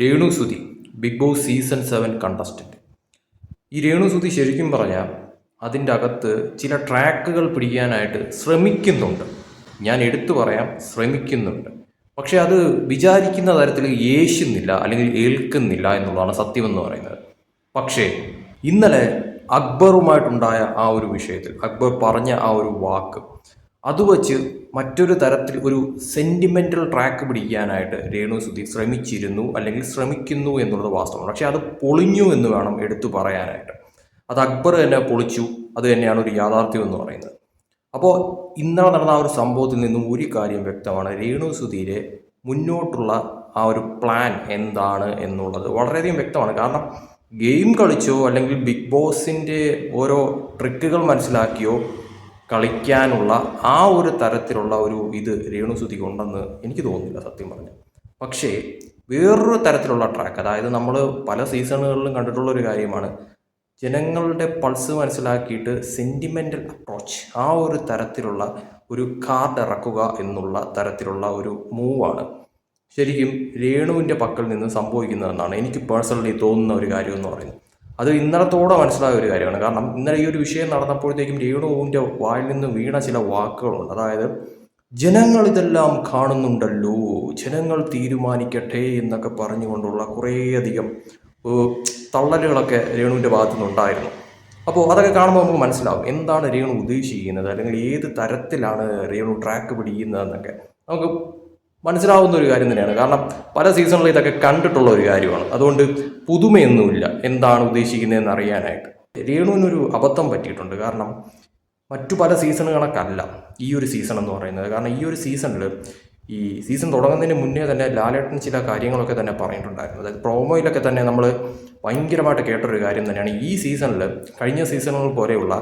Renu Sudhi big boss season seven contestant ഈ രേണു സുതി ശരിക്കും പറഞ്ഞാൽ അതിന്റെ അകത്ത് ചില ട്രാക്കുകൾ പിടിക്കാനായിട്ട് ശ്രമിക്കുന്നുണ്ട്. ഞാൻ എടുത്തു പറയാം ശ്രമിക്കുന്നുണ്ട്. പക്ഷെ അത് വിചാരിക്കുന്ന തരത്തിൽ യേശുന്നില്ല അല്ലെങ്കിൽ ഏൽക്കുന്നില്ല എന്നുള്ളതാണ് സത്യമെന്ന് പറയുന്നത്. പക്ഷേ ഇന്നലെ അക്ബറുമായിട്ടുണ്ടായ ആ ഒരു വിഷയത്തിൽ അക്ബർ പറഞ്ഞ ആ ഒരു വാക്ക് അത് വച്ച് മറ്റൊരു തരത്തിൽ ഒരു സെന്റിമെന്റൽ ട്രാക്ക് പിടിക്കാനായിട്ട് രേണു സുധി ശ്രമിച്ചിരുന്നു അല്ലെങ്കിൽ ശ്രമിക്കുന്നു എന്നുള്ളത് വാസ്തവമാണ്. പക്ഷേ അത് പൊളിഞ്ഞു എന്ന് വേണം എടുത്തു പറയാനായിട്ട്. അത് അക്ബർ തന്നെ പൊളിച്ചു അത് തന്നെയാണ് ഒരു യാഥാർത്ഥ്യം എന്ന് പറയുന്നത്. അപ്പോൾ ഇന്നലെ നടന്ന ആ ഒരു സംഭവത്തിൽ നിന്നും ഒരു കാര്യം വ്യക്തമാണ്. രേണു സുധീരെ മുന്നോട്ടുള്ള ആ ഒരു പ്ലാൻ എന്താണ് എന്നുള്ളത് വളരെയധികം വ്യക്തമാണ്. കാരണം ഗെയിം കളിച്ചോ അല്ലെങ്കിൽ ബിഗ് ബോസിന്റെ ഓരോ ട്രിക്കുകൾ മനസ്സിലാക്കിയോ കളിക്കാനുള്ള ആ ഒരു തരത്തിലുള്ള ഒരു ഇത് രേണു സുധിക്ക് ഉണ്ടെന്ന് എനിക്ക് തോന്നുന്നില്ല സത്യം പറഞ്ഞു പക്ഷേ വേറൊരു തരത്തിലുള്ള ട്രാക്ക് അതായത് നമ്മൾ പല സീസണുകളിലും കണ്ടിട്ടുള്ള ഒരു കാര്യമാണ്. ജനങ്ങളുടെ പൾസ് മനസ്സിലാക്കിയിട്ട് സെന്റിമെന്റൽ അപ്രോച്ച് ആ ഒരു തരത്തിലുള്ള ഒരു കാർഡ് ഇറക്കുക എന്നുള്ള തരത്തിലുള്ള ഒരു മൂവാണ് ശരിക്കും രേണുവിന്റെ പക്കൽ നിന്ന് സംഭവിക്കുന്നതെന്നാണ് എനിക്ക് പേഴ്സണലി തോന്നുന്ന ഒരു കാര്യം എന്ന് പറയുന്നത്. അത് ഇന്നലത്തോടെ മനസ്സിലായ ഒരു കാര്യമാണ്. കാരണം ഇന്നലെ ഈ ഒരു വിഷയം നടന്നപ്പോഴത്തേക്കും രേണുവിന്റെ വായിൽ നിന്ന് വീണ ചില വാക്കുകളുണ്ട്. അതായത് ജനങ്ങൾ ഇതെല്ലാം കാണുന്നുണ്ടല്ലോ. ജനങ്ങൾ തീരുമാനിക്കട്ടെ എന്നൊക്കെ പറഞ്ഞുകൊണ്ടുള്ള കുറേയധികം തള്ളലുകളൊക്കെ രേണുവിന്റെ ഭാഗത്തു നിന്നുണ്ടായിരുന്നു അപ്പോൾ അതൊക്കെ കാണുമ്പോൾ നമുക്ക് മനസ്സിലാവും എന്താണ് രേണു ഉദ്ദേശിക്കുന്നത്? അല്ലെങ്കിൽ ഏത് തരത്തിലാണ് രേണു ട്രാക്ക് പിടിക്കുന്നതെന്നൊക്കെ. നമുക്ക് മനസ്സിലാവുന്ന ഒരു കാര്യം തന്നെയാണ്. കാരണം പല സീസണിലും ഇതൊക്കെ കണ്ടിട്ടുള്ള ഒരു കാര്യമാണ്. അതുകൊണ്ട് പുതുമയൊന്നുമില്ല. എന്താണ് ഉദ്ദേശിക്കുന്നതെന്ന് അറിയാനായിട്ട്. രേണുവിനൊരു അബദ്ധം പറ്റിയിട്ടുണ്ട്. കാരണം മറ്റു പല കണക്കല്ല ഈ ഒരു സീസൺ എന്ന് പറയുന്നത്. കാരണം ഈ ഒരു സീസണിൽ ഈ സീസൺ തുടങ്ങുന്നതിന് മുന്നേ തന്നെ ലാലേട്ടൻ ചില കാര്യങ്ങളൊക്കെ തന്നെ പറഞ്ഞിട്ടുണ്ടായിരുന്നു. അതായത് പ്രോമോയിലൊക്കെ തന്നെ നമ്മൾ ഭയങ്കരമായിട്ട് കേട്ടൊരു കാര്യം തന്നെയാണ് ഈ സീസണിൽ കഴിഞ്ഞ സീസണുകൾ പോലെയുള്ള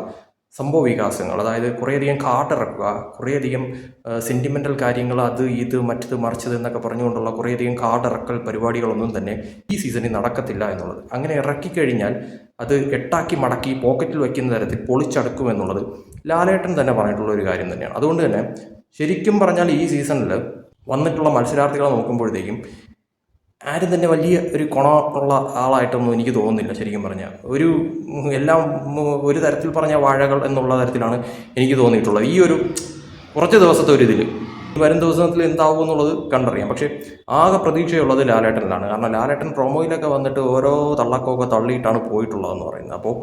സംഭവ വികാസങ്ങൾ. അതായത് കുറേയധികം കാട്ടിറക്കുക കുറേയധികം സെന്റിമെന്റൽ കാര്യങ്ങൾ അത് ഇത് മറ്റത് മറിച്ചത് എന്നൊക്കെ പറഞ്ഞുകൊണ്ടുള്ള കുറേയധികം കാട്ടിറക്കൽ പരിപാടികളൊന്നും തന്നെ ഈ സീസണിൽ നടക്കത്തില്ല എന്നുള്ളത്. അങ്ങനെ ഇറക്കി കഴിഞ്ഞാൽ അത് എട്ടാക്കി മടക്കി പോക്കറ്റിൽ വയ്ക്കുന്ന തരത്തിൽ പൊളിച്ചടക്കും എന്നുള്ളത് ലാലേട്ടൻ തന്നെ പറഞ്ഞിട്ടുള്ള ഒരു കാര്യം തന്നെയാണ്. അതുകൊണ്ട് തന്നെ ശരിക്കും പറഞ്ഞാൽ ഈ സീസണിൽ വന്നിട്ടുള്ള മത്സരാർത്ഥികളെ നോക്കുമ്പോഴത്തേക്കും ആരും തന്നെ വലിയ ഒരു ഗുണമുള്ള ആളായിട്ടൊന്നും എനിക്ക് തോന്നുന്നില്ല ശരിക്കും പറഞ്ഞാൽ. ഒരു എല്ലാം ഒരു തരത്തിൽ പറഞ്ഞ വാഴകൾ എന്നുള്ള തരത്തിലാണ് എനിക്ക് തോന്നിയിട്ടുള്ളത്. ഈ ഒരു കുറച്ച് ദിവസത്തെ ഒരു ഇതിൽ വരും ദിവസത്തിൽ എന്താവും എന്നുള്ളത് കണ്ടറിയാം. പക്ഷേ ആകെ പ്രതീക്ഷയുള്ളത് ലാലേട്ടനിലാണ്. കാരണം ലാലേട്ടൻ പ്രൊമോയിലൊക്കെ വന്നിട്ട് ഓരോ തള്ളക്കൊക്കെ തള്ളിയിട്ടാണ് പോയിട്ടുള്ളതെന്ന് പറയുന്നത്. അപ്പോൾ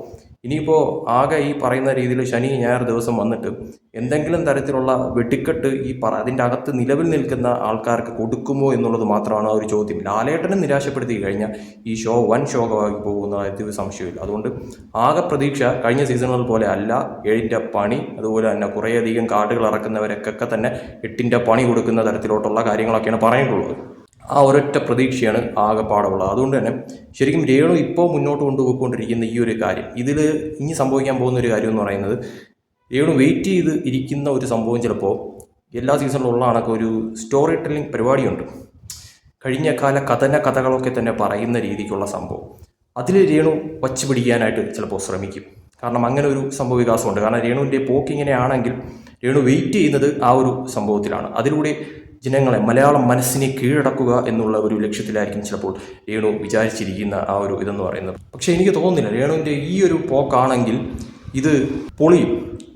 ഇനിയിപ്പോൾ ആകെ ഈ പറയുന്ന രീതിയിൽ ശനി ഞായർ ദിവസം വന്നിട്ട് എന്തെങ്കിലും തരത്തിലുള്ള വെടിക്കെട്ട് ഈ പറ അതിന്റെ അകത്ത് നിലവിൽ നിൽക്കുന്ന ആൾക്കാർക്ക് കൊടുക്കുമോ എന്നുള്ളത് മാത്രമാണ് ഒരു ചോദ്യം. ലാലേട്ടനെ നിരാശപ്പെടുത്തി കഴിഞ്ഞാൽ ഈ ഷോ വൻ ഷോകമാക്കി പോകുന്ന ഒരു സംശയമില്ല. അതുകൊണ്ട് ആകെ പ്രതീക്ഷ കഴിഞ്ഞ സീസണുകൾ പോലെ അല്ല ഏഴിന്റെ പണി അതുപോലെ തന്നെ കുറേയധികം കാർഡുകൾ ഇറക്കുന്നവരൊക്കെ തന്നെ എട്ടിന്റെ പണി കൊടുക്കുന്ന തരത്തിലോട്ടുള്ള കാര്യങ്ങളൊക്കെയാണ് പറഞ്ഞിട്ടുള്ളത് ആ ഒരൊറ്റ പ്രതീക്ഷയാണ് ആകെപ്പാടുള്ളത്. അതുകൊണ്ട് തന്നെ ശരിക്കും രേണു ഇപ്പോൾ മുന്നോട്ട് കൊണ്ടുപോയിക്കൊണ്ടിരിക്കുന്ന ഈ ഒരു കാര്യം ഇതിൽ ഇനി സംഭവിക്കാൻ പോകുന്ന ഒരു കാര്യം എന്ന് പറയുന്നത് രേണു വെയിറ്റ് ചെയ്ത് ഇരിക്കുന്ന ഒരു സംഭവം ചിലപ്പോൾ എല്ലാ സീസണിലും ഉള്ള കണക്ക് ഒരു സ്റ്റോറി ടെല്ലിംഗ് പരിപാടിയുണ്ട്. കഴിഞ്ഞ കാല കഥന കഥകളൊക്കെ തന്നെ പറയുന്ന രീതിക്കുള്ള സംഭവം. അതിൽ രേണു വച്ച് പിടിക്കാനായിട്ട് ചിലപ്പോൾ ശ്രമിക്കും. കാരണം അങ്ങനെ ഒരു സംഭവ വികാസമുണ്ട്. കാരണം രേണുവിന്റെ പോക്ക് ഇങ്ങനെയാണെങ്കിൽ രേണു വെയിറ്റ് ചെയ്യുന്നത് ആ ഒരു സംഭവത്തിലാണ്. അതിലൂടെ ജനങ്ങളെ മലയാളം മനസ്സിനെ കീഴടക്കുക എന്നുള്ള ഒരു ലക്ഷ്യത്തിലായിരിക്കും ചിലപ്പോൾ രേണു വിചാരിച്ചിരിക്കുന്ന ആ ഒരു ഇതെന്ന് പറയുന്നത്. പക്ഷേ എനിക്ക് തോന്നുന്നില്ല രേണുവിന്റെ ഈ ഒരു പോക്കാണെങ്കിൽ ഇത് പൊളിയും.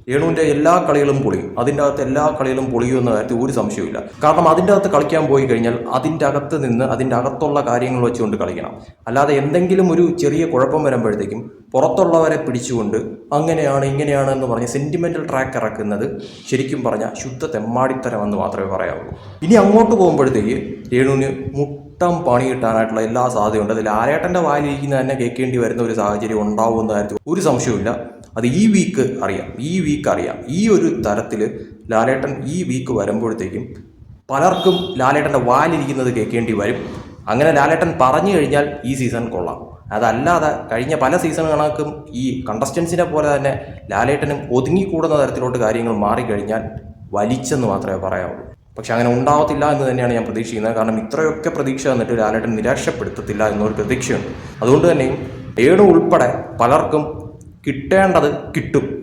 രേണുവിന്റെ എല്ലാ കളികളും പൊളിയും. അതിന്റെ അകത്ത് എല്ലാ കളികളും പൊളിയും എന്ന കാര്യത്തിൽ ഒരു സംശയവുമില്ല. കാരണം അതിന്റെ അകത്ത് കളിക്കാൻ പോയി കഴിഞ്ഞാൽ അതിന്റെ അകത്ത് നിന്ന് അതിന്റെ അകത്തുള്ള കാര്യങ്ങൾ വെച്ചുകൊണ്ട് കളിക്കണം. അല്ലാതെ എന്തെങ്കിലും ഒരു ചെറിയ കുഴപ്പം വരുമ്പോഴത്തേക്കും പുറത്തുള്ളവരെ പിടിച്ചുകൊണ്ട് അങ്ങനെയാണ് ഇങ്ങനെയാണ് എന്ന് പറഞ്ഞ് സെന്റിമെന്റൽ ട്രാക്ക് ഇറക്കുന്നത് ശരിക്കും പറഞ്ഞാൽ ശുദ്ധ തെമ്മാടിത്തരം എന്ന് മാത്രമേ പറയാവുള്ളൂ. ഇനി അങ്ങോട്ട് പോകുമ്പോഴത്തേക്ക് രേണുവിന് മുട്ടം പണി കിട്ടാനായിട്ടുള്ള എല്ലാ സാധ്യതയുണ്ട്. അതിൽ ആരേട്ടന്റെ വായിലിരിക്കുന്ന തന്നെ കേൾക്കേണ്ടി വരുന്ന ഒരു സാഹചര്യം ഉണ്ടാവുമെന്ന കാര്യത്തിൽ ഒരു സംശയവുമില്ല. അത് ഈ വീക്ക് അറിയാം ഈ വീക്ക് അറിയാം. ഈ ഒരു തരത്തിൽ ലാലേട്ടൻ ഈ വീക്ക് വരുമ്പോഴത്തേക്കും പലർക്കും ലാലേട്ടന്റെ വാലിരിക്കുന്നത് കേൾക്കേണ്ടി വരും. അങ്ങനെ ലാലേട്ടൻ പറഞ്ഞു കഴിഞ്ഞാൽ ഈ സീസൺ കൊള്ളാം. അതല്ലാതെ കഴിഞ്ഞ പല സീസൺ കണക്കും ഈ കണ്ടസ്റ്റൻസിനെ പോലെ തന്നെ ലാലേട്ടനും ഒതുങ്ങിക്കൂടുന്ന തരത്തിലോട്ട് കാര്യങ്ങൾ മാറിക്കഴിഞ്ഞാൽ വലിച്ചെന്ന് മാത്രമേ പറയാവുള്ളൂ. പക്ഷെ അങ്ങനെ ഉണ്ടാവത്തില്ല എന്ന് തന്നെയാണ് ഞാൻ പ്രതീക്ഷിക്കുന്നത്. കാരണം ഇത്രയൊക്കെ പ്രതീക്ഷ വന്നിട്ട് ലാലേട്ടൻ നിരാശപ്പെടുത്തത്തില്ല എന്നൊരു പ്രതീക്ഷയുണ്ട്. അതുകൊണ്ട് തന്നെയും ഏണു ഉൾപ്പെടെ പലർക്കും കിട്ടേണ്ടത് കിട്ടും.